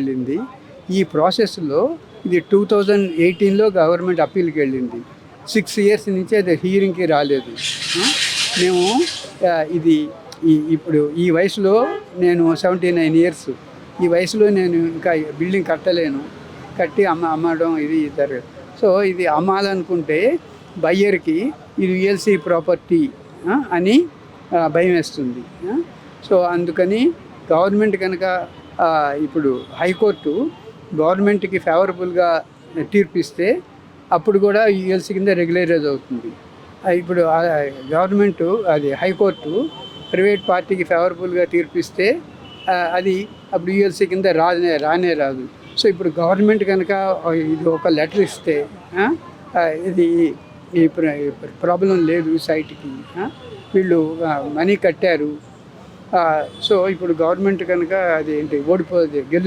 వెళ్ళింది. ఈ ప్రాసెస్లో ఇది టూ థౌజండ్ ఎయిటీన్లో గవర్నమెంట్ అప్పీల్కి వెళ్ళింది. సిక్స్ ఇయర్స్ నుంచి అది హీరింగ్కి రాలేదు. మేము ఇది ఈ ఇప్పుడు ఈ వయసులో నేను సెవెంటీ నైన్ ఇయర్స్. ఈ వయసులో నేను ఇంకా బిల్డింగ్ కట్టలేను. కట్టి అమ్మ అమ్మడం ఇది ఇద్దరు. సో ఇది అమ్మాలనుకుంటే బయ్యర్కి ఇది యుఎల్సి ప్రాపర్టీ అని భయం వేస్తుంది సో అందుకని గవర్నమెంట్ కనుక ఇప్పుడు హైకోర్టు గవర్నమెంట్కి ఫేవరబుల్గా తీర్పిస్తే అప్పుడు కూడా యుఎల్సి కింద రెగ్యులరైజ్ అవుతుంది. ఇప్పుడు గవర్నమెంట్ అది హైకోర్టు ప్రైవేట్ పార్టీకి ఫేవరబుల్గా తీర్పిస్తే అది అప్పుడు యుఎల్సి కింద రానే రానే రాదు. సో ఇప్పుడు గవర్నమెంట్ కనుక ఇది ఒక లెటర్ ఇస్తే ఇది ఈ ప్రాబ్లం లేదు సైట్కి వీళ్ళు మనీ కట్టారు సో ఇప్పుడు గవర్నమెంట్ కనుక అది ఏంటి ఓడిపోతే గెలుస్తుంది.